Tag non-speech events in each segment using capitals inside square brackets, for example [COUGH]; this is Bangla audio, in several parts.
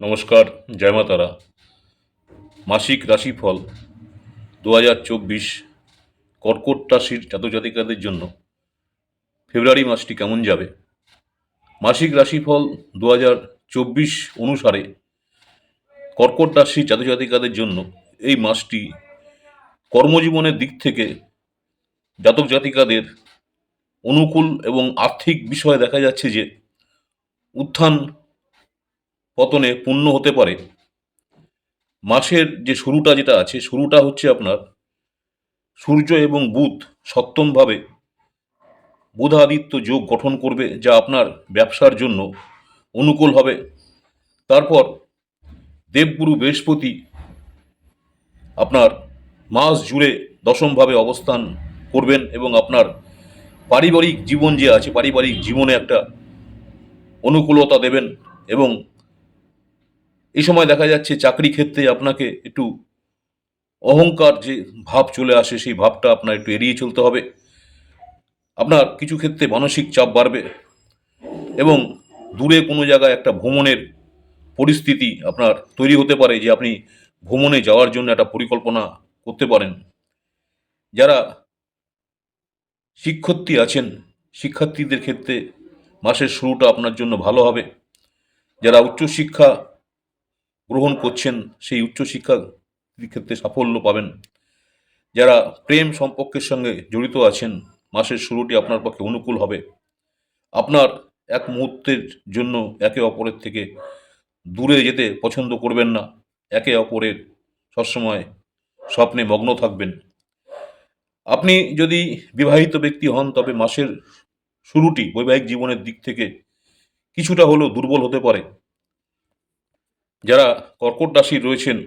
নমস্কার, জয় মা তারা মাসিক রাশিফল দু হাজার চব্বিশ কর্কট রাশির জাতক জাতিকাদের জন্য ফেব্রুয়ারি মাসটি কেমন যাবে? মাসিক রাশিফল দু হাজার চব্বিশ অনুসারে কর্কট রাশির জাতক জাতিকাদের জন্য এই মাসটি কর্মজীবনের দিক থেকে জাতক জাতিকাদের অনুকূল এবং আর্থিক বিষয়ে দেখা যাচ্ছে যে উত্থান পতনে পূর্ণ হতে পারে। মাসের যে শুরুটা যেটা আছে, শুরুটা হচ্ছে আপনার সূর্য এবং বুধ সপ্তমভাবে বুধাদিত্য যোগ গঠন করবে, যা আপনার ব্যবসার জন্য অনুকূল হবে তারপর দেবগুরু বৃহস্পতি আপনার মাস জুড়ে দশমভাবে অবস্থান করবেন এবং আপনার পারিবারিক জীবন যে আছে, পারিবারিক জীবনে একটা অনুকূলতা দেবেন এবং এই সময় দেখা যাচ্ছে চাকরি ক্ষেত্রে আপনাকে একটু অহংকার যে ভাব চলে আসে, সেই ভাবটা আপনার একটু এড়িয়ে চলতে হবে। আপনার কিছু ক্ষেত্রে মানসিক চাপ বাড়বে এবং দূরে কোনো জায়গায় একটা ভ্রমণের পরিস্থিতি আপনার তৈরি হতে পারে যে আপনি ভ্রমণে যাওয়ার জন্য একটা পরিকল্পনা করতে পারেন। যারা শিক্ষার্থী আছেন, শিক্ষার্থীদের ক্ষেত্রে মাসের শুরুটা আপনার জন্য ভালো হবে। যারা উচ্চশিক্ষা গ্রহণ করছেন সেই উচ্চশিক্ষা ক্ষেত্রে সাফল্য পাবেন। যারা প্রেম সম্পর্কের সঙ্গে জড়িত আছেন, মাসের শুরুটি আপনার পক্ষে অনুকূল হবে। আপনার এক মুহূর্তের জন্য একে অপরের থেকে দূরে যেতে পছন্দ করবেন না। একে অপরের সবসময় স্বপ্নে মগ্ন থাকবেন। আপনি যদি বিবাহিত ব্যক্তি হন, তবে মাসের শুরুটি বৈবাহিক জীবনের দিক থেকে কিছুটা হলেও দুর্বল হতে পারে। যারা কর্কট রাশি রয়েছেন,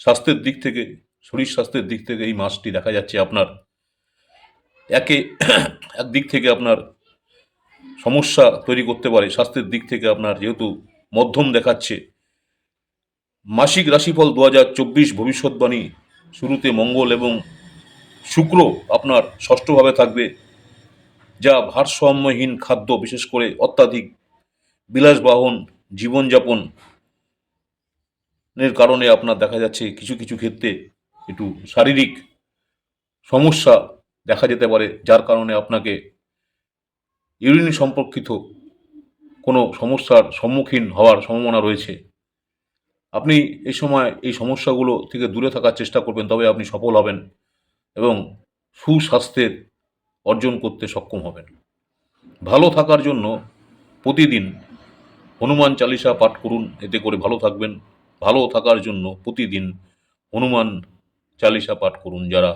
স্বাস্থ্যের দিক থেকে, শরীর স্বাস্থ্যের দিক থেকে এই মাসটি দেখা যাচ্ছে আপনার একে একদিক থেকে আপনার সমস্যা তৈরি করতে পারে, স্বাস্থ্যের দিক থেকে আপনার যেহেতু মধ্যম দেখাচ্ছে। মাসিক রাশিফল দু হাজার চব্বিশ ভবিষ্যৎবাণী, শুরুতে মঙ্গল এবং শুক্র আপনার ষষ্ঠভাবে থাকবে, যা ভারসাম্যহীন খাদ্য বিশেষ করে অত্যাধিক বিলাসবাহন জীবনযাপন এর কারণে আপনার দেখা যাচ্ছে কিছু কিছু ক্ষেত্রে একটু শারীরিক সমস্যা দেখা যেতে পারে, যার কারণে আপনাকে ইউরিন সম্পর্কিত কোনো সমস্যার সম্মুখীন হওয়ার সম্ভাবনা রয়েছে। আপনি এই সময় এই সমস্যাগুলো থেকে দূরে থাকার চেষ্টা করবেন, তবে আপনি সফল হবেন এবং সুস্বাস্থ্যের অর্জন করতে সক্ষম হবেন। ভালো থাকার জন্য প্রতিদিন হনুমান চালিসা পাঠ করুন, এতে করে ভালো থাকবেন। ভালো থাকার জন্য প্রতিদিন হনুমান চালিসা পাঠ করুন যারা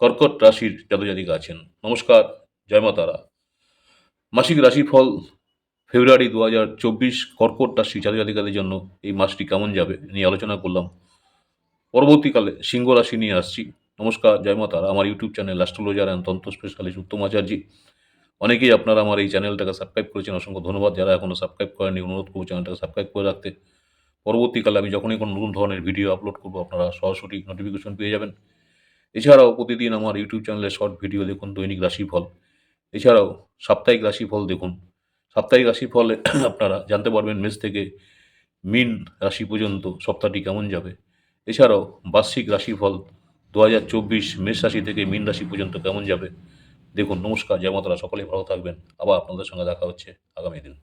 কর্কট রাশির জাতজাতিকা আছেন। নমস্কার, জয় মা তারা। মাসিক রাশিফল ফেব্রুয়ারি দু হাজার চব্বিশ কর্কট রাশি জাতজাতিকাদের জন্য এই মাসটি কেমন যাবে নিয়ে আলোচনা করলাম। পরবর্তীকালে সিংহ রাশি নিয়ে আসছি। নমস্কার, জয় তারা। আমার YouTube channel astrologer and tantra specialist Uttam Acharya. অনেকেই আপনারা আমার এই চ্যানেলটাকে সাবস্ক্রাইব করেছেন। অসংখ্য ধন্যবাদ। যারা এখনও সাবস্ক্রাইব করেনি অনুরোধ করব চ্যানেলটাকে সাবস্ক্রাইব করে রাখতে। পরবর্তীকালে আমি যখনই কোনো নতুন ধরনের ভিডিও আপলোড করব, আপনারা সরাসরি নোটিফিকেশন পেয়ে যাবেন। এছাড়াও প্রতিদিন আমার ইউটিউব চ্যানেলে শর্ট ভিডিও দেখুন, দৈনিক রাশিফল। এছাড়াও সাপ্তাহিক রাশিফল দেখুন। সাপ্তাহিক রাশিফলে [CLEARS THROAT] আপনারা জানতে পারবেন মেষ থেকে মিন রাশি পর্যন্ত সপ্তাহটি কেমন যাবে। এছাড়াও বার্ষিক রাশিফল দু হাজার চব্বিশ মেষ রাশি থেকে মিন রাশি পর্যন্ত কেমন যাবে, দেখুন। নমস্কার, জয় মাতারা, সকলে ভালো থাকবেন। আবার আপনাদের সঙ্গে দেখা হচ্ছে আগামী দিন।